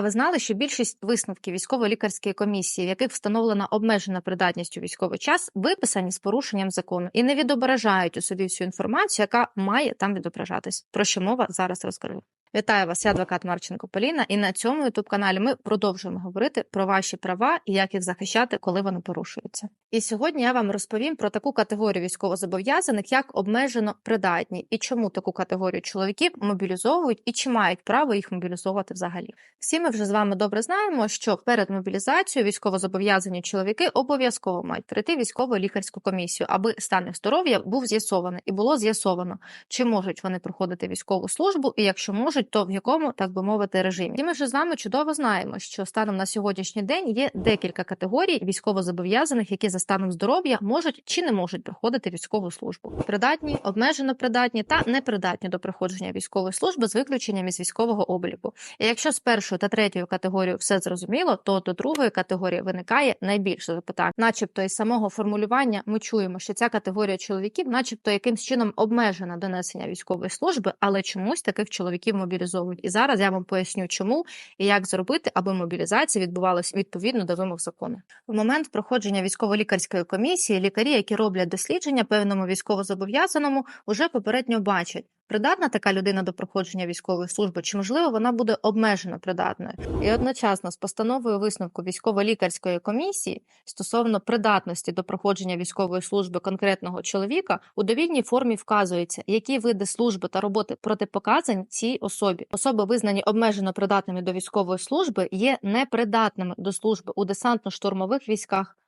Ви знали, що більшість висновків військово-лікарської комісії, в яких встановлена обмежена придатність у військовий час, виписані з порушенням закону і не відображають у собі всю інформацію, яка має там відображатись. Про що мова зараз розкажу. Вітаю вас, я адвокат Марченко Поліна, і на цьому youtube каналі ми продовжуємо говорити про ваші права і як їх захищати, коли вони порушуються. І сьогодні я вам розповім про таку категорію військовозобов'язаних, як обмежено придатні, і чому таку категорію чоловіків мобілізовують і чи мають право їх мобілізовувати взагалі. Всі ми вже з вами добре знаємо, що перед мобілізацією військовозобов'язані чоловіки обов'язково мають пройти військово-лікарську комісію, аби стан їх здоров'я був з'ясований і було з'ясовано, чи можуть вони проходити військову службу, і якщо можуть, то в якому, так би мовити, режимі. І ми ж з вами чудово знаємо, що станом на сьогоднішній день є декілька категорій військовозобов'язаних, які за станом здоров'я можуть чи не можуть проходити військову службу. Придатні, обмежено придатні та непридатні до проходження військової служби з виключенням із військового обліку. І якщо з першою та третьою категорією все зрозуміло, то до другої категорії виникає найбільше запитань, начебто із самого формулювання ми чуємо, що ця категорія чоловіків, начебто, якимсь чином обмежена до несення військової служби, але чомусь таких чоловіків мобілізовують. І зараз я вам поясню, чому і як зробити, аби мобілізація відбувалася відповідно до вимог закону. В момент проходження військово-лікарської комісії лікарі, які роблять дослідження певному військовозобов'язаному, уже попередньо бачать. Придатна така людина до проходження військової служби, чи можливо вона буде обмежено придатною, і одночасно з постановою висновку військово-лікарської комісії стосовно придатності до проходження військової служби конкретного чоловіка у довільній формі вказується, які види служби та роботи протипоказані цій особі. Особи, визнані обмежено придатними до військової служби, є непридатними до служби у десантно-штурмових військах,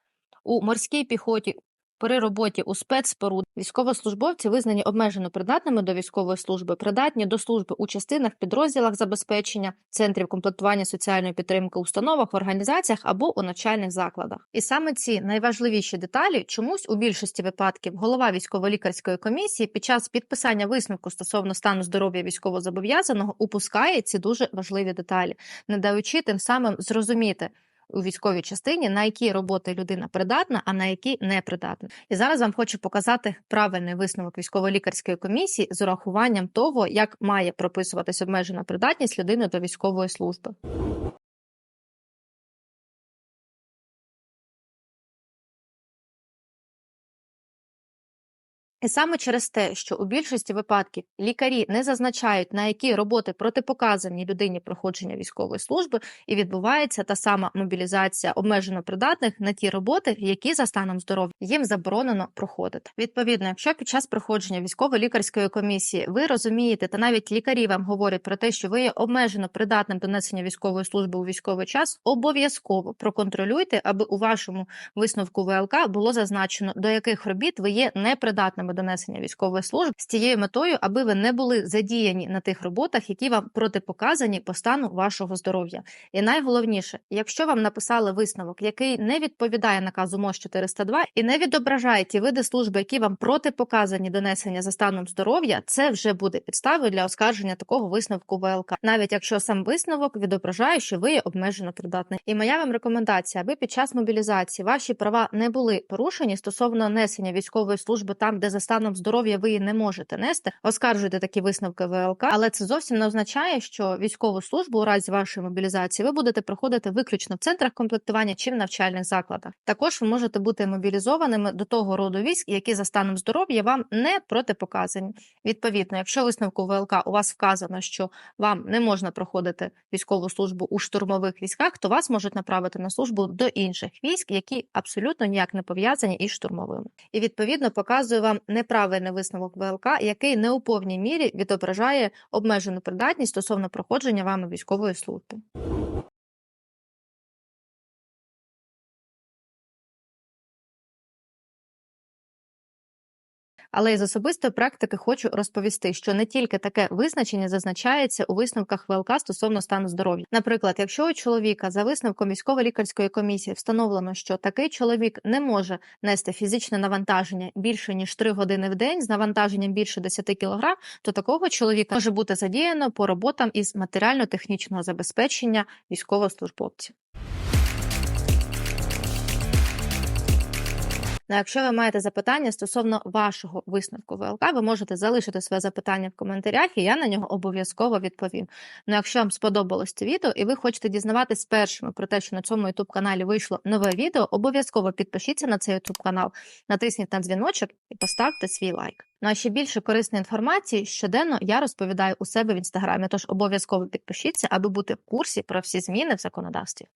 у морській піхоті. При роботі у спецспоруд військовослужбовці визнані обмежено придатними до військової служби, придатні до служби у частинах, підрозділах забезпечення, центрів комплектування соціальної підтримки, установах, організаціях або у навчальних закладах. І саме ці найважливіші деталі чомусь у більшості випадків голова військово-лікарської комісії під час підписання висновку стосовно стану здоров'я військовозобов'язаного упускає ці дуже важливі деталі, не даючи тим самим зрозуміти у військовій частині, на які роботи людина придатна, а на які не придатна. І зараз вам хочу показати правильний висновок військово-лікарської комісії з урахуванням того, як має прописуватись обмежена придатність людини до військової служби. І саме через те, що у більшості випадків лікарі не зазначають, на які роботи протипоказані людині проходження військової служби, і відбувається та сама мобілізація обмежено придатних на ті роботи, які за станом здоров'я їм заборонено проходити. Відповідно, якщо під час проходження військово-лікарської комісії ви розумієте, та навіть лікарі вам говорять про те, що ви є обмежено придатним до несення військової служби у військовий час, обов'язково проконтролюйте, аби у вашому висновку ВЛК було зазначено, до яких робіт ви є непридатними до несення військової служби з тією метою, аби ви не були задіяні на тих роботах, які вам протипоказані по стану вашого здоров'я. І найголовніше, якщо вам написали висновок, який не відповідає наказу МОЗ 402 і не відображає ті види служби, які вам протипоказані до несення за станом здоров'я, це вже буде підставою для оскарження такого висновку ВЛК, навіть якщо сам висновок відображає, що ви є обмежено придатний. І моя вам рекомендація, аби під час мобілізації ваші права не були порушені стосовно несення військової служби там, де за станом здоров'я ви її не можете нести, оскаржуйте такі висновки ВЛК, але це зовсім не означає, що військову службу у разі вашої мобілізації ви будете проходити виключно в центрах комплектування чи в навчальних закладах. Також ви можете бути мобілізованими до того роду військ, які за станом здоров'я вам не протипоказані. Відповідно, якщо висновку ВЛК у вас вказано, що вам не можна проходити військову службу у штурмових військах, то вас можуть направити на службу до інших військ, які абсолютно ніяк не пов'язані із штурмовими. І відповідно показує вам неправильний висновок ВЛК, який не у повній мірі відображає обмежену придатність стосовно проходження вами військової служби. Але із особистої практики хочу розповісти, що не тільки таке визначення зазначається у висновках ВЛК стосовно стану здоров'я. Наприклад, якщо у чоловіка за висновком військово-лікарської комісії встановлено, що такий чоловік не може нести фізичне навантаження більше ніж 3 години в день з навантаженням більше 10 кг, то такого чоловіка може бути задіяно по роботам із матеріально-технічного забезпечення військовослужбовців. Ну, якщо ви маєте запитання стосовно вашого висновку ВЛК, ви можете залишити своє запитання в коментарях, і я на нього обов'язково відповім. Ну, якщо вам сподобалось це відео і ви хочете дізнаватись першими про те, що на цьому youtube каналі вийшло нове відео, обов'язково підпишіться на цей youtube канал, натисніть на дзвіночок і поставте свій лайк. Ну а ще більше корисної інформації щоденно я розповідаю у себе в інстаграмі. Тож обов'язково підпишіться, аби бути в курсі про всі зміни в законодавстві.